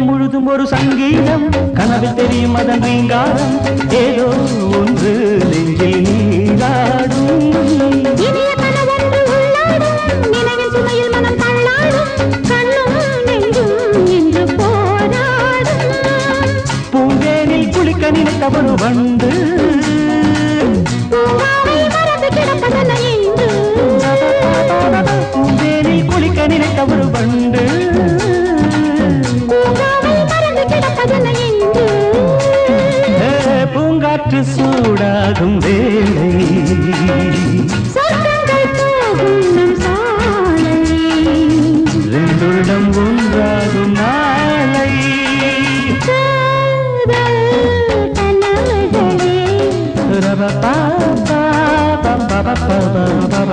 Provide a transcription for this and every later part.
முழுதும் ஒரு சங்கீதம் கனவில் தெரியும் அதன் ரீங்காரம். ஏதோ ஒன்று நெஞ்சில் நீராட ನಿಂತವನು ಬಂದು ಬೇರೆ ಕುಳಿಕ ನಿಂತವರು ಬಂದು பூங்காற்று சூடாகும் வேலை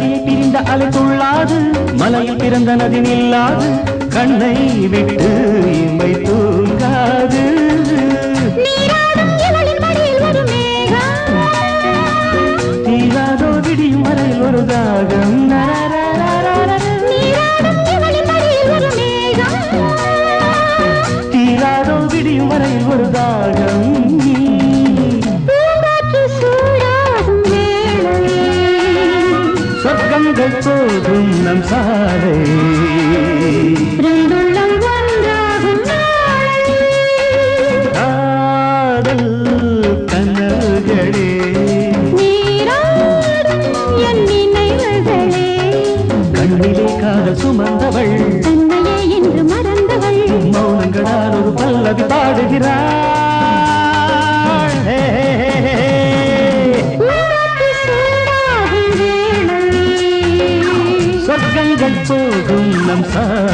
நதியை பிரிந்த அலை துள்ளாது மலையில் பிறந்த நதி நில்லாது கண்ணை விட்டு இமை தூங்காது. நீங்கள் போகும் நம் சாலை. காதல் கனவுகளே. சுமந்தவள். என்று மறந்தவள். மௌனங்களால் ஒரு பல்லவி பாடுகிறாள். 诶